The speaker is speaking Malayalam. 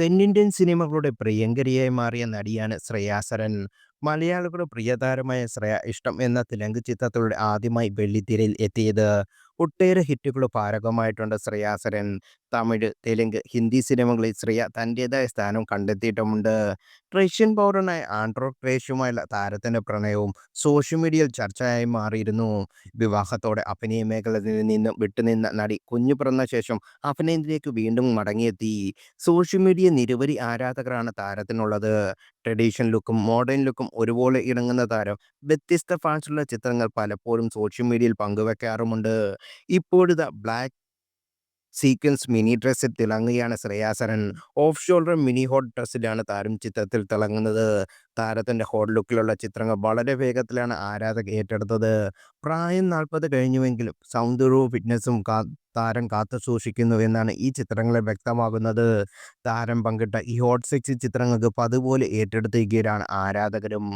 തെന്നിന്ത്യൻ സിനിമകളുടെ പ്രിയങ്കരിയായി മാറിയ നടിയാണ് ശ്രേയാസരൻ മലയാളികളുടെ പ്രിയതാരമായ ശ്രേയ ഇഷ്ടം എന്ന തെലുങ്ക് ചിത്രത്തിലൂടെ ആദ്യമായി വെള്ളിത്തിരയിൽ എത്തിയത്. ഒട്ടേറെ ഹിറ്റുകൾ പാരകമായിട്ടുണ്ട് ശ്രേയാസരൻ തമിഴ്, തെലുങ്ക്, ഹിന്ദി സിനിമകളിൽ ശ്രേയ തന്റെതായ സ്ഥാനം കണ്ടെത്തിയിട്ടുമുണ്ട്. റഷ്യൻ പൗരനായ ആൻഡ്രോ ക്രേഷുമായുള്ള താരത്തിന്റെ പ്രണയവും സോഷ്യൽ മീഡിയയിൽ ചർച്ചയായി മാറിയിരുന്നു. വിവാഹത്തോടെ അഭിനയ മേഖലയിൽ നിന്നും വിട്ടുനിന്ന നടി കുഞ്ഞു പിറന്ന ശേഷം അഭിനയത്തിലേക്ക് വീണ്ടും മടങ്ങിയെത്തി. സോഷ്യൽ മീഡിയ നിരവധി ആരാധകരാണ് താരത്തിനുള്ളത്. ട്രഡീഷണൽ ലുക്കും മോഡേൺ ലുക്കും ഒരുപോലെ ഇണങ്ങുന്ന താരം വ്യത്യസ്ത ഫാൻസുള്ള ചിത്രങ്ങൾ പലപ്പോഴും സോഷ്യൽ മീഡിയയിൽ പങ്കുവെക്കാറുമുണ്ട്. ഇപ്പോഴിതാ ബ്ലാക്ക് സീക്വൻസ് മിനി ഡ്രസ്സിൽ തിളങ്ങുകയാണ് ശ്രേയാസരൻ ഓഫ് ഷോൾഡർ മിനി ഹോട്ട് ഡ്രസ്സിലാണ് താരം ചിത്രത്തിൽ തിളങ്ങുന്നത്. താരത്തിന്റെ ഹോട്ട് ലുക്കിലുള്ള ചിത്രങ്ങൾ വളരെ വേഗത്തിലാണ് ആരാധകർ ഏറ്റെടുത്തത്. പ്രായം നാൽപ്പത് കഴിഞ്ഞുവെങ്കിലും സൗന്ദര്യവും ഫിറ്റ്നസും കാ സൂക്ഷിക്കുന്നു എന്നാണ് ഈ ചിത്രങ്ങളിൽ വ്യക്തമാകുന്നത്. താരം പങ്കിട്ട ഈ ഹോട്ട് സെക്സി ചിത്രങ്ങൾക്ക് പതുപോലെ ഏറ്റെടുത്തിരിക്കുകയാണ് ആരാധകരും.